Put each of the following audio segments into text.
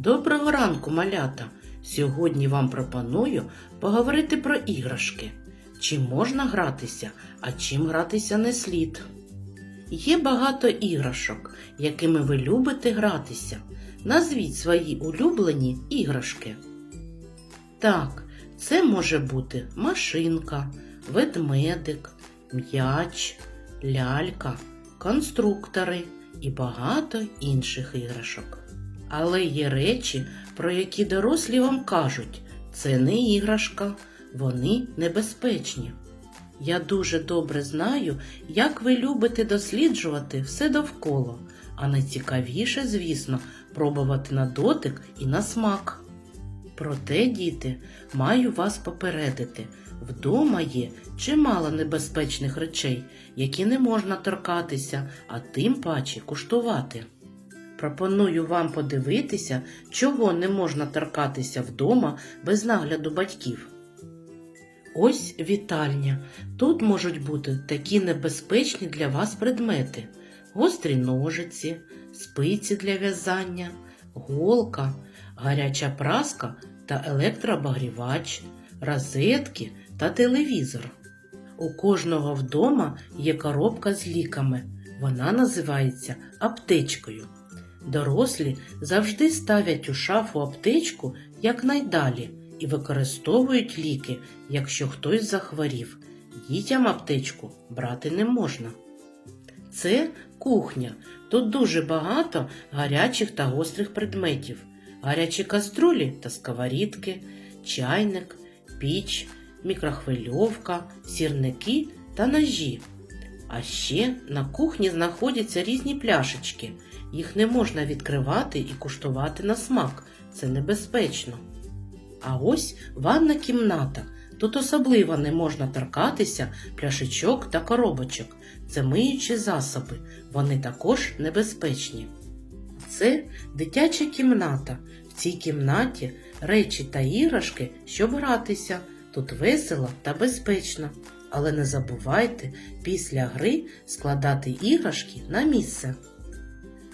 Доброго ранку, малята! Сьогодні вам пропоную поговорити про іграшки. Чим можна гратися, а чим гратися не слід. Є багато іграшок, якими ви любите гратися. Назвіть свої улюблені іграшки. Так, це може бути машинка, ведмедик, м'яч, лялька, конструктори і багато інших іграшок. Але є речі, про які дорослі вам кажуть, це не іграшка, вони небезпечні. Я дуже добре знаю, як ви любите досліджувати все довкола, а найцікавіше, звісно, пробувати на дотик і на смак. Проте, діти, маю вас попередити, вдома є чимало небезпечних речей, які не можна торкатися, а тим паче куштувати. Пропоную вам подивитися, чого не можна торкатися вдома без нагляду батьків. Ось вітальня. Тут можуть бути такі небезпечні для вас предмети: гострі ножиці, спиці для в'язання, голка, гаряча праска та електрообогрівач, розетки та телевізор. У кожного вдома є коробка з ліками. Вона називається аптечкою. Дорослі завжди ставлять у шафу аптечку якнайдалі і використовують ліки, якщо хтось захворів. Дітям аптечку брати не можна. Це кухня. Тут дуже багато гарячих та гострих предметів, гарячі каструлі та сковорідки, чайник, піч, мікрохвильовка, сірники та ножі. А ще на кухні знаходяться різні пляшечки. Їх не можна відкривати і куштувати на смак. Це небезпечно. А ось ванна кімната. Тут особливо не можна торкатися пляшечок та коробочок. Це миючі засоби. Вони також небезпечні. Це дитяча кімната. В цій кімнаті речі та іграшки, щоб гратися. Тут весело та безпечно. Але не забувайте після гри складати іграшки на місце.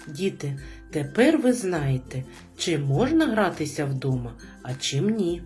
Діти, тепер ви знаєте, чим можна гратися вдома, а чим ні.